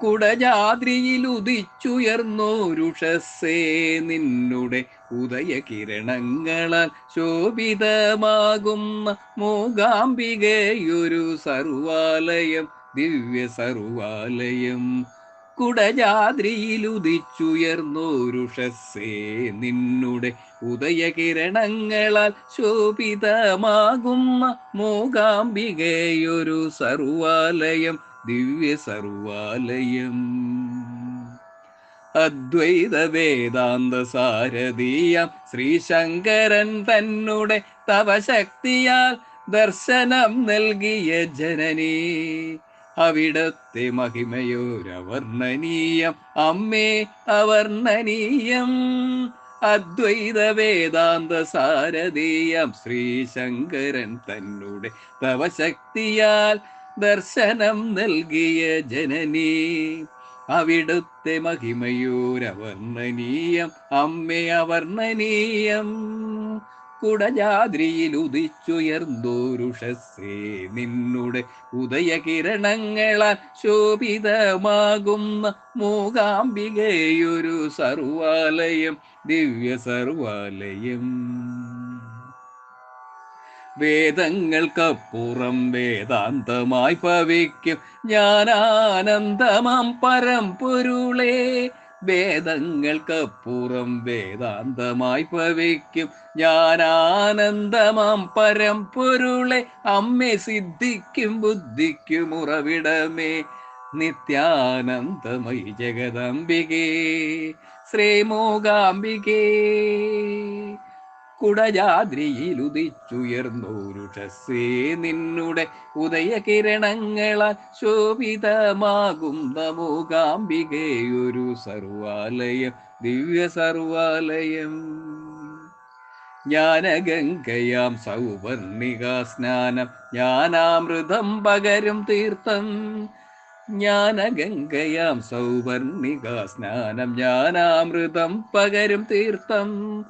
കുടജാദ്രിയിൽ ഉദിച്ചുയർന്നോരുഷസ്സേ നിന്നുടെ ഉദയകിരണങ്ങളാൽ ശോഭിതമാകുന്ന മൂകാംബികയൊരു സർവാലയം ദിവ്യ സർവാലയം. കുടജാദ്രിയിൽ ഉദിച്ചുയർന്നോരുഷസ്സേ നിന്നുടെ ഉദയകിരണങ്ങളാൽ ശോഭിതമാകുന്ന മൂകാംബികയൊരു സർവാലയം ദിവ്യ സർവാലയം അദ്വൈത വേദാന്ത സാരഥീയം ശ്രീശങ്കരൻ തന്നെ തവശക്തിയാൽ ദർശനം നൽകിയ ജനനീ. അവിടത്തെ മഹിമയോരവർണനീയം അമ്മേ അവർണനീയം. അദ്വൈത വേദാന്ത സാരഥീയം ശ്രീശങ്കരൻ തന്നെ തവശക്തിയാൽ ദർശനം നൽകിയ ജനനീ അവിടുത്തെ മഹിമയൂരവർണനീയം അമ്മേ അവർണനീയം. കുടജാദ്രിയിൽ ഉദിച്ചുയർന്നോരുഷസ്സേ നിന്നുടെ ഉദയകിരണങ്ങളാൽ ശോഭിതമാകുന്ന മൂകാംബികയൊരു സർവാലയം ദിവ്യ സർവാലയം വേദങ്ങൾക്കപ്പുറം വേദാന്തമായി പവിക്കും ജ്ഞാനാനന്ദമാം പരമ്പൊരുളേ വേദങ്ങൾക്കപ്പുറം വേദാന്തമായി ഭവിക്കും. ജ്ഞാനാനന്ദമാം പരമ്പൊരുളെ അമ്മെ സിദ്ധിക്കും ബുദ്ധിക്കും ഉറവിടമേ. നിത്യാനന്ദമയി ജഗദംബികേ. ശ്രീമൂകാംബികേ. കുടജാദ്രിയിൽ ഉദിച്ചുയർന്നോരുഷസ്സേ നിന്നുടെ ഉദയകിരണങ്ങളാൽ ശോഭിതമാകും നമുകാംബികയൊരു സർവാലയം ദിവ്യ സർവാലയം. ജ്ഞാനഗംഗയാം സൗവർണിക സ്നാനം ജ്ഞാനാമൃതം പകരും തീർത്ഥം. ജ്ഞാനഗംഗയാം സൗവർണിക സ്നാനം ജ്ഞാനാമൃതം പകരും തീർത്ഥം.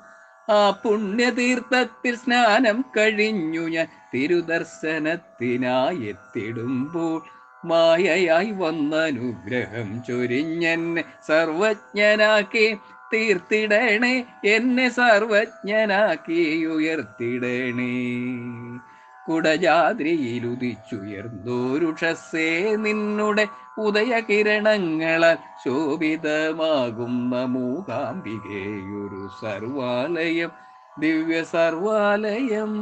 ആ പുണ്യതീർത്ഥത്തിൽ സ്നാനം കഴിഞ്ഞു ഞാൻ തിരുദർശനത്തിനായി എത്തിടുമ്പോൾ മായയായി വന്നനുഗ്രഹം ചൊരിഞ്ഞെന്നെ സർവജ്ഞനാക്കി തീർത്തിടണേ എന്നെ സർവജ്ഞനാക്കി ഉയർത്തിടണേ. കുടജാദ്രിയിൽ ഉദിച്ചുയർന്നോരുഷസ്സേ നിന്നുടെ ഉദയകിരണങ്ങളാൽ ശോഭിതമാകുന്ന മൂകാംബികയൊരു സർവാലയം ദിവ്യ സർവാലയം